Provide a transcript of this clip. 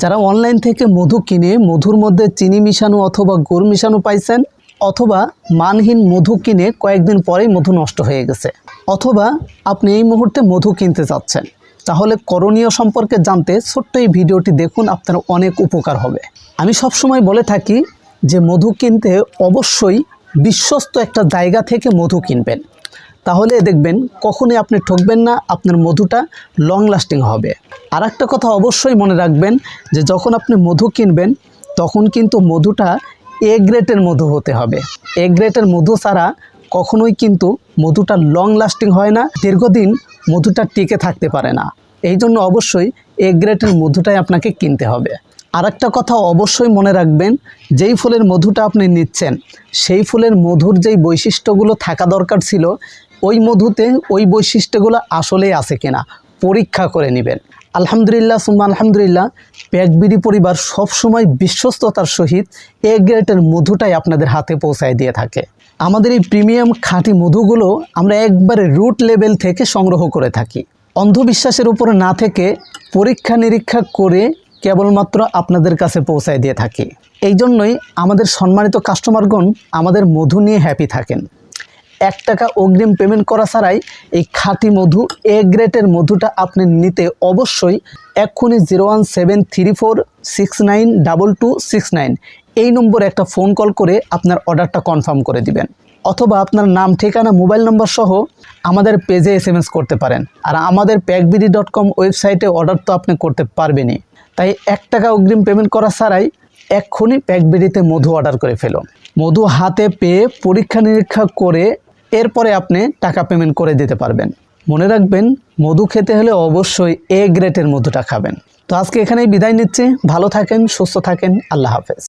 যারা অনলাইন থেকে মধু কিনে মধুর মধ্যে চিনি মিশানো অথবা গুড় মিশানো পাইছেন, অথবা মানহীন মধু কিনে কয়েকদিন পরেই মধু নষ্ট হয়ে গেছে, অথবা আপনি এই মুহূর্তে মধু কিনতে চাচ্ছেন তাহলে করণীয় সম্পর্কে জানতে ছোট্ট এই ভিডিওটি দেখুন, আপনার অনেক উপকার হবে। আমি সবসময় বলে থাকি যে মধু কিনতে অবশ্যই বিশ্বস্ত একটা জায়গা থেকে মধু কিনবেন। তাহলে দেখবেন কখনোই আপনি ঠকবেন না, আপনার মধুটা লং লাস্টিং হবে। আর একটা কথা অবশ্যই মনে রাখবেন যে যখন আপনি মধু কিনবেন, তখন কিন্তু মধুটা এ গ্রেটের মধু হতে হবে। এ গ্রেটের মধু ছাড়া কখনোই কিন্তু মধুটা লং লাস্টিং হয় না, দীর্ঘদিন মধুটা টিকে থাকতে পারে না। এই জন্য অবশ্যই এ গ্রেটের মধুটাই আপনাকে কিনতে হবে। আর একটা কথা অবশ্যই মনে রাখবেন, যেই ফুলের মধুটা আপনি নিচ্ছেন, সেই ফুলের মধুর যেই বৈশিষ্ট্যগুলো থাকা দরকার ছিল ওই মধুতে ওই বৈশিষ্ট্যগুলো আসলেই আছে কিনা পরীক্ষা করে নেবেন। আলহামদুলিল্লাহ, সুম্মা আলহামদুলিল্লাহ প্যাকবিডি পরিবার সবসময় বিশ্বস্ততার সহিত এ গ্রেটের মধুটাই আপনাদের হাতে পৌঁছায় দিয়ে থাকে। আমাদের এই প্রিমিয়াম খাঁটি মধুগুলো আমরা একবারে রুট লেভেল থেকে সংগ্রহ করে থাকি। অন্ধবিশ্বাসের উপরে না থেকে পরীক্ষা নিরীক্ষা করে কেবলমাত্র আপনাদের কাছে পৌঁছায় দিয়ে থাকি। এই জন্যই আমাদের সম্মানিত কাস্টমারগণ আমাদের মধু নিয়ে হ্যাপি থাকেন। এক টাকা অগ্রিম পেমেন্ট করা ছাড়াই এই খাঁটি মধু এ গ্রেটের মধুটা আপনি নিতে অবশ্যই এক্ষুনি zero one seven three four six nine double two six nine এই নম্বরে একটা ফোন কল করে আপনার অর্ডারটা কনফার্ম করে দিবেন। অথবা আপনার নাম, ঠিকানা মোবাইল নম্বর সহ আমাদের পেজে এস করতে পারেন। আর আমাদের প্যাকবিডি ডট কম ওয়েবসাইটে অর্ডার তো আপনি করতে পারবেনই। তাই এক টাকা অগ্রিম পেমেন্ট করা ছাড়াই এক্ষুনি প্যাকবিডিতে মধু অর্ডার করে ফেলুন। মধু হাতে পেয়ে পরীক্ষা নিরীক্ষা করে এরপরে আপনি টাকা পেমেন্ট করে দিতে পারবেন। মনে রাখবেন, মধু খেতে হলে অবশ্যই এ গ্রেটের মধুটা খাবেন। তো আজকে এখানেই বিদায় নিচ্ছি। ভালো থাকেন, সুস্থ থাকেন। আল্লাহ হাফেজ।